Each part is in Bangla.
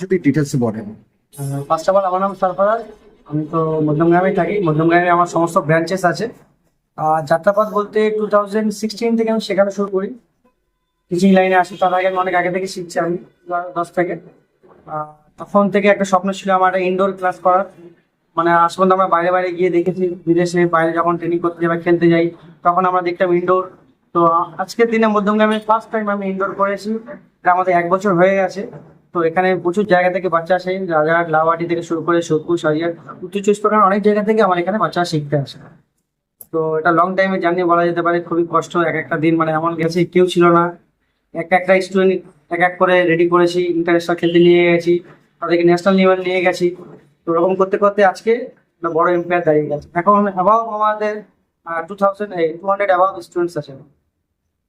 যদি ডিটেলসে বলেন। ফার্স্ট অফ অল আমার নাম সরফরাজ। আমি তো মধ্যমগ্রামেই থাকি। মধ্যমগ্রামে আমার সমস্ত ব্রাঞ্চেস আছে। আর যাত্রাপথ বলতে টু থাউজেন্ড সিক্সটিন থেকে আমি শেখানো শুরু করি। টিচিং লাইনে আসি। তার আগে অনেক আগে থেকে শিখছি আমি দশ থেকে। তখন থেকে একটা স্বপ্ন ছিল আমার একটা ইনডোর ক্লাস করার। মানে আজ পর্যন্ত আমরা বাইরে বাইরে গিয়ে দেখেছি, বিদেশে বাইরে যখন ট্রেনিং করতে যাই বা খেলতে যাই, তখন আমরা দেখতাম ইনডোর তো আজকের দিনে মধ্যমগ্রামে ফার্স্ট টাইম আমি ইনডোর করেছি। আমাদের এক বছর হয়ে গেছে। তো এখানে প্রচুর জায়গা থেকে বাচ্চা আসে রাজার লাওয়াটি থেকে শুরু করে সোদপুর সারিয়ার উত্তর চব্বিশ পরগনার অনেক জায়গা থেকে আমার এখানে বাচ্চা শিখতে আসে। তো এটা লং টাইমে জার্নি বলা যেতে পারে খুবই কষ্ট এক একটা দিন মানে এমন গেছে কেউ ছিল না। এক একটা স্টুডেন্ট এক এক করে রেডি করেছি ইন্টারন্যাশনাল খেলতে নিয়ে গেছি তাদেরকে ন্যাশনাল লেভেল নিয়ে গেছি। তো ওরকম করতে করতে আজকে একটা বড় এম্পায়ার দাঁড়িয়ে গেছে। এখন অ্যাবাউট আমাদের two thousand two hundred about students আছে।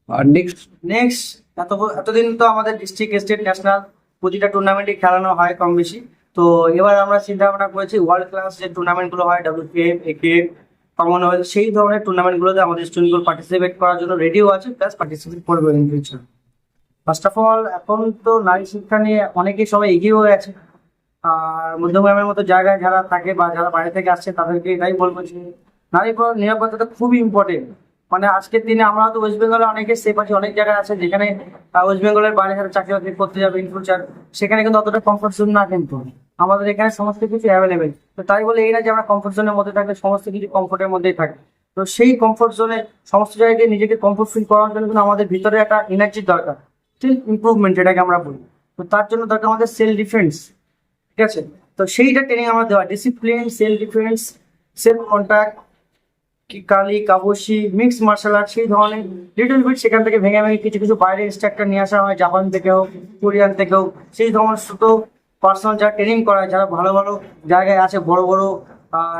আর নেক্সট নেক্সট এত এতদিন তো আমাদের ডিস্ট্রিক্ট স্টেট ন্যাশনাল প্রতিটা টুর্নামেন্টই খেলানো হয় কম বেশি। তো এবার আমরা চিন্তা ভাবনা করেছি ওয়ার্ল্ড ক্লাস যে টুর্নামেন্টগুলো হয় ডাব্লিউপিএম একেএম কমনওয়েলথ সেই ধরনের টুর্নামেন্টগুলোতে আমাদের স্টুডেন্টগুলো পার্টিসিপেট করার জন্য রেডিও আছে প্লাস পার্টিসিপেট করবে ফার্স্ট অফ অল এখন তো নারী শিক্ষা নিয়ে অনেকেই সবাই এগিয়েও গেছে। আর মধ্যমগ্রামের মতো জায়গায় যারা থাকে বা যারা বাইরে থেকে আসছে, তাদেরকে এটাই বলব যে নারী নিরাপত্তাটা খুবই ইম্পর্টেন্ট মানে আজকের দিনে আমরা তো ওয়েস্ট বেঙ্গলে অনেকে সেফ আছি, অনেক জায়গায় আছে যেখানে ওয়েস্ট বেঙ্গলের বাইরে যারা চাকরি বাকরি করতে যাবে ইন ফিউচার সেখানে কিন্তু অতটা কমফোর্ট জোন না কিন্তু। আমাদের এখানে সমস্ত কিছু অ্যাভেলেবেল তো তাই বলে এই না যে আমরা কমফোর্ট জোনের মধ্যে থাকলে সমস্ত কিছু কমফোর্টের মধ্যেই থাকে। তো সেই কমফোর্ট জোনে সমস্ত জায়গায় নিজেকে কমফোর্ট ফিল করার জন্য কিন্তু আমাদের ভিতরে একটা এনার্জির দরকার। স্টিল ইমপ্রুভমেন্ট যেটাকে আমরা বলি। তো তার জন্য দরকার আমাদের সেলফ ডিফেন্স ঠিক আছে? তো সেইটা ট্রেনিং আমরা দেওয়া। Discipline self defence self contact কালি কাবসি মিক্স মার্শাল আর্ট সেই ধরনের লিটল বিট সেখান থেকে ভেঙে ভেঙে কিছু কিছু বাইরে ইনস্ট্রাক্টর নিয়ে আসা হয় জাপান থেকে হোক কোরিয়ান থেকে হোক, সেই ধরনের ছোটো পার্সোনাল যারা ট্রেনিং করায়, যারা ভালো ভালো জায়গায় আছে, বড় বড়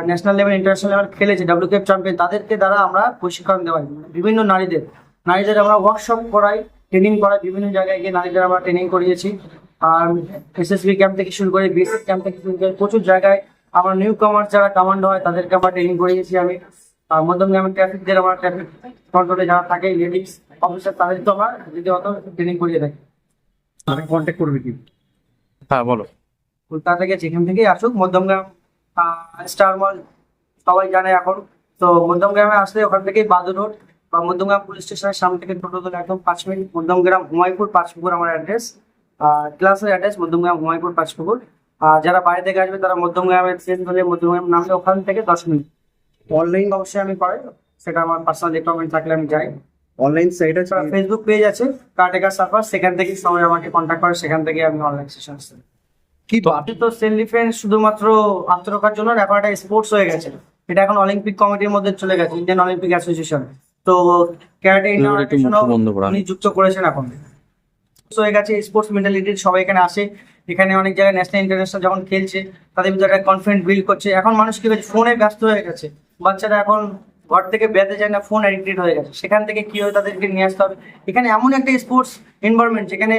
ন্যাশনাল লেভেল ইন্টারন্যাশনাল লেভেল খেলেছে ডাব্লিউকেএফ চ্যাম্পিয়ন তাদেরকে দ্বারা আমরা প্রশিক্ষণ দেওয়াই বিভিন্ন নারীদের নারীদের আমরা ওয়ার্কশপ করাই ট্রেনিং করাই, বিভিন্ন জায়গায় গিয়ে নারীদের আমরা ট্রেনিং করিয়েছি। আর এসএসবি ক্যাম্প থেকে শুরু করে বিএসএফ ক্যাম্প থেকে শুরু করে প্রচুর জায়গায় আমরা নিউ কমার্স যারা কমান্ডো হয়, তাদেরকে আমরা ট্রেনিং করিয়েছি আমি। আর মধ্যমগ্রামের ট্রাফিকদের আমরা ট্রাফিক কন্ট্রোলে যারা থাকে লেডিস অফিসার তাদেরকে আমরা রীতিমত ট্রেনিং করিয়ে থাকি। তারা কন্ট্যাক্ট করবে কি? হ্যাঁ বলো। কলকাতা থেকে যেখান থেকেই আসুক মধ্যমগ্রাম স্টার মল সবাই জানে এখন। তো মধ্যমগ্রামে আসলে ওখান থেকেই বাদু রোড বা মধ্যমগ্রাম পুলিশ স্টেশনের সামনে থেকে টোটো ধরে একদম পাঁচ মিনিট। মধ্যমগ্রাম হুমায়ুপুর পাঁচপুকুর আমার অ্যাড্রেস ক্লাসের অ্যাড্রেস মধ্যমগ্রাম হুমায়ুপুর পাঁচপুকুর। আর যারা বাইরে থেকে আসবে তারা মধ্যমগ্রামের ট্রেন ধরে মধ্যমগ্রাম নামলে ওখান থেকে দশ মিনিট। অনলাইন অবশ্যই আমি করাই। সেটা আমার পার্সোনাল রিকোয়ারমেন্ট থাকলে আমি যাই। অনলাইন সাইট আছে ফেসবুক পেজ আছে কার্টেকার সার্ভার সেখান থেকে সবাই আমাকে কন্ট্যাক্ট করে সেখান থেকে আমি অনলাইন সেশন কি তো আপনি তো সেলফ ডিফেন্স শুধুমাত্র আত্মরক্ষার জন্য এখন একটা স্পোর্টস হয়ে গেছে। এটা এখন অলিম্পিক কমিটির মধ্যে চলে গেছে ইন্ডিয়ান অলিম্পিক অ্যাসোসিয়েশন তো ক্যারাটে। উনি যুক্ত করেছেন এখন। হয়ে গেছে স্পোর্টস মেন্টালিটির সবাই এখানে আসে। এখানে অনেক জায়গায় ন্যাশনাল ইন্টারন্যাশনাল যখন খেলছে তাদের ভিতরে একটা কনফিডেন্ট বিল্ড করছে। এখন মানুষ কি হয়েছে ফোনে ব্যস্ত হয়ে গেছে। বাচ্চারা এখন ঘর থেকে বেঁধে যায় না ফোন অ্যাডিক্টেড হয়ে গেছে। সেখান থেকে কি হয় তাদেরকে নিয়ে আসতে হবে? এখানে এমন একটা স্পোর্টস এনভায়রনমেন্ট যেখানে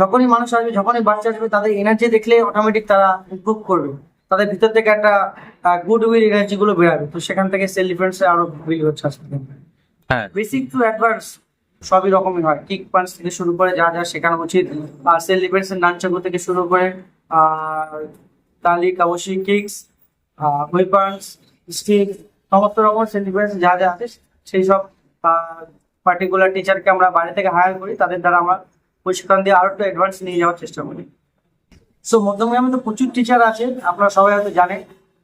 যখনই মানুষ আসবে যখনই বাচ্চা আসবে তাদের এনার্জি দেখলে অটোমেটিক তারা ইমপ্রুভ করবে। তাদের ভিতর থেকে একটা গুড উইল এনার্জি গুলো বেরাবে। তো সেখান থেকে সেলফ ডিফেন্সে আরও বিল্ড হচ্ছে আস্তে আস্তে। হ্যাঁ। বেসিক টু অ্যাডভান্স সবই রকমই হয়। কিক পাঞ্চ থেকে শুরু করে যা যা শেখানো উচিত। আর সেল ডিফেন্সের নানচাকু থেকে শুরু করে আর তালি কাবসি কিক্স হুই পাঞ্চ স্টিক সমস্ত রকম সেল ডিফেন্স যা যা আছে, সেই সব পার্টিকুলার টিচারকে আমরা বাইরে থেকে হায়ার করি, তাদের দ্বারা আমরা প্রশিক্ষণ দিয়ে আরও একটু অ্যাডভান্স নিয়ে যাওয়ার চেষ্টা করি। সো মধ্যমগ্রামে তো প্রচুর টিচার আছে, আপনারা সবাই হয়তো জানেন।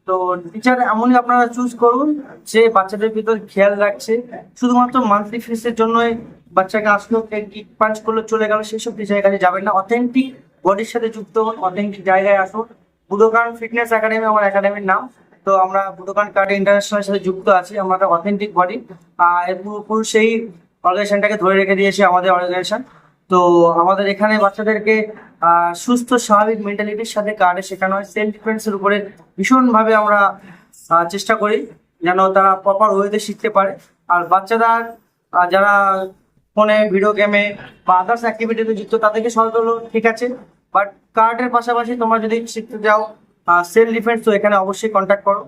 তো টিচার এমনই আপনারা চুজ করুন, যে বাচ্চাদের ভিতর খেয়াল রাখছে। শুধুমাত্র মান্থলি ফিসের জন্যই বাচ্চাকে আসলো কিক পাঞ্চ করল, চলে গেল সেসব টিচারের কাছে যাবেন না। অথেন্টিক বডির সাথে যুক্ত হন অথেন্টিক জায়গায় আসুন। বুদোকান ফিটনেস একাডেমি আমার একাডেমির নাম। তো আমরা বুদোকান কার্ড ইন্টারন্যাশনালের সাথে যুক্ত আছি, আমরা একটা অথেন্টিক বডি আর পুরো সেই অর্গানাইজেশনটাকে ধরে রেখে দিয়েছি আমাদের অর্গানাইজেশন তো আমাদের এখানে বাচ্চাদেরকে সুস্থ, স্বাভাবিক মেন্টালিটির সাথে কার্ডে শেখানো হয়। সেলফ ডিফেন্সের উপরে ভীষণভাবে আমরা চেষ্টা করি যেন তারা প্রপার ওয়েতে শিখতে পারে। আর বাচ্চারা যারা ফোনে ভিডিও গেমে বা আদার্স অ্যাক্টিভিটিতে যুক্ত, তাদেরকে সহজ হলো, ঠিক আছে। বাট কার্ডের পাশাপাশি তোমরা যদি শিখতে যাও সেলফ ডিফেন্স তো এখানে অবশ্যই কন্ট্যাক্ট করো।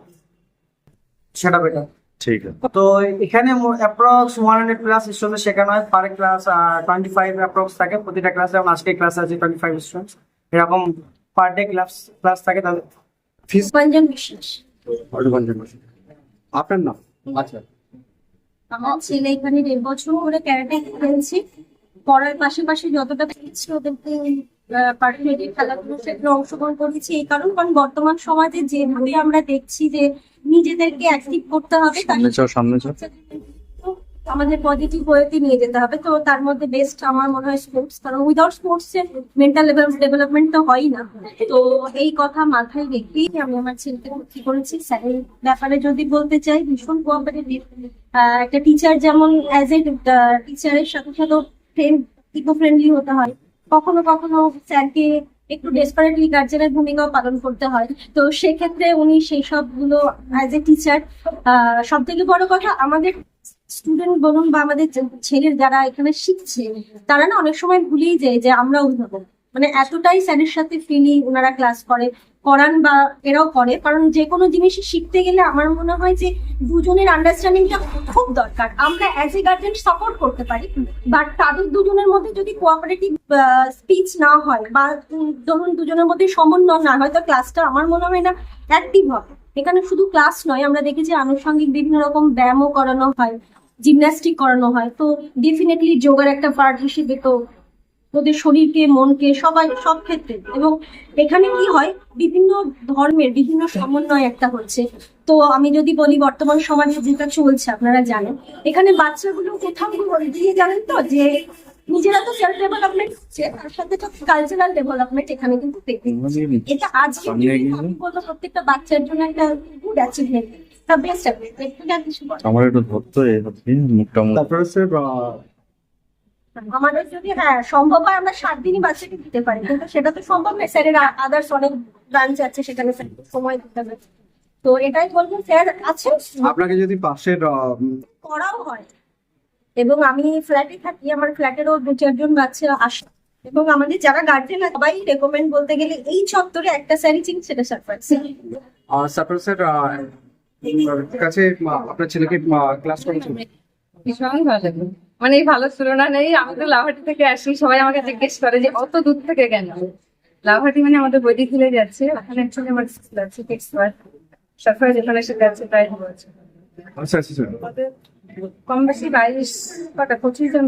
সেটা বেটার ঠিক আছে। তো এখানে approx one hundred plus student শেখানো হয় per class twenty five approx থাকে। প্রতিটা ক্লাসে যেমন আজকে ক্লাস আছে টোয়েন্টি ফাইভ স্টুডেন্টস এরকম পার ডে ক্লাস ক্লাস থাকে তাদের। ফিস রূপাঞ্জন বিশ্বাস। আপনার নাম? আচ্ছা। আমার ছেলে এখানে দেড় বছর ধরে ক্যারাটে খেলছে। পড়ার পাশাপাশি যতটা পেরেছি ওদেরকে খেলাধুলোর ক্ষেত্রে অংশগ্রহণ করেছি এই কারণ কারণ বর্তমান সমাজে যেভাবে আমরা দেখছি যে নিজেদেরকে অ্যাক্টিভ করতে হবে আমাদের পজিটিভ ওয়েতে নিয়ে যেতে হবে। তো তার মধ্যে বেস্ট আমার মনে হয় স্পোর্টস কারণ উইদাউট স্পোর্টস এর মেন্টাল ডেভেলপমেন্ট তো হয়ই না। তো এই কথা মাথায় রেখেই আমি আমার ছেলেকে ভর্তি করেছি। স্যারের ব্যাপারে যদি বলতে চাই ভীষণ কোঅপারেটিভ একটা টিচার যেমন অ্যাজ এ টিচারের সাথে সাথে ফ্রেন্ড ইকো ফ্রেন্ডলি হতে হয়। কখনো কখনো স্যারকে একটু ডেসপারেটলি গার্জেনের ভূমিকাও পালন করতে হয়। তো সেক্ষেত্রে উনি সেই সবগুলো অ্যাজ এ টিচার সব থেকে বড় কথা আমাদের স্টুডেন্ট বলুন বা আমাদের ছেলের যারা এখানে শিখছে, তারা না অনেক সময় ভুলেই যায় যে আমরা অভিভাবক মানে এতটাই স্যারের সাথে ফ্রিলি ওনারা ক্লাস করে, করান বা এরাও করে। কারণ যে কোনো জিনিস শিখতে গেলে আমার মনে হয় যে দুজনের আন্ডারস্ট্যান্ডিংটা খুব দরকার। আমরা অ্যাজ এ গার্জেন সাপোর্ট করতে পারি বাট তাদের দুজনের মধ্যে যদি কোঅপারেটিভ স্পিচ না হয় বা ধরুন দুজনের মধ্যে সমন্বয় না হয়, তো ক্লাসটা আমার মনে হয় না অ্যাক্টিভ হবে। এখানে শুধু ক্লাস নয়, আমরা দেখেছি আনুষঙ্গিক বিভিন্ন রকম ব্যায়ামও করানো হয় জিমন্যাস্টিক করানো হয়। তো ডেফিনেটলি যোগার একটা পার্ট হিসেবে তো ওদের শরীরকে মনকে সবাই সব ক্ষেত্রে। এবং এখানে কি হয় বিভিন্ন ধর্মের বিভিন্ন সমন্বয় একটা হচ্ছে। তো আমি যদি বলি বর্তমান সমাজে যেটা চলছে আপনারা জানেন। এখানে বাচ্চাগুলো কোথাও দিয়ে জানেন তো যে নিজেরা তো সেলফ ডেভেলপমেন্ট হচ্ছে তার সাথে তো কালচারাল ডেভেলপমেন্ট এখানে কিন্তু এটা আজকে বলব প্রত্যেকটা বাচ্চার জন্য একটা গুড অ্যাচিভমেন্ট তা বেস্ট অ্যাচিভমেন্ট আমার একটু ধরতো এই মুখটা তারপরে স্যার আমাদের যদি হ্যাঁ সম্ভব হয় আমরা সাত দিনই বাচ্চাকে দিতে পারি কিন্তু সেটা তো সম্ভব নয়। স্যারের আদার্স অনেক ব্রাঞ্চ আছে সেখানে স্যার সময় দিতে হবে। তো এটাই বলব স্যার আছে আপনাকে যদি পাশের করাও হয়। এবং আমি ফ্ল্যাটে থাকি আমার ফ্ল্যাটেরও দু চারজন বাচ্চা আসে। এবং আমাদের যারা গার্জেন সবাই রেকমেন্ড বলতে গেলে এই চত্বরে একটা স্যারই চিনি সেটা সারপ্রাইজ তারপরে স্যার কাছে আপনার ছেলেকে ক্লাস করেছেন ভীষণ ভালো। লাগে মানে এই ভালো তুলনা নেই আমি তো লাভাটি থেকে আসি সবাই আমাকে জিজ্ঞেস করে যে অত দূর থেকে কেন? লাভাটি মানে আমাদের বৈদিক হিলে যাচ্ছে ওখানে অ্যাকচুয়ালি আমার স্কুল আছে কিডস পার্ক সরফরাজ এখানে এসে যাচ্ছে প্রায় দু বছর আচ্ছা আচ্ছা। স্যার আমাদের কম বেশি বাইশ কটা পঁচিশ জন।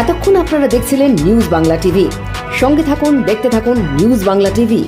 এতক্ষণ আপনারা দেখছিলেন নিউজ বাংলা টিভি। সঙ্গে থাকুন দেখতে থাকুন নিউজ বাংলা টিভি।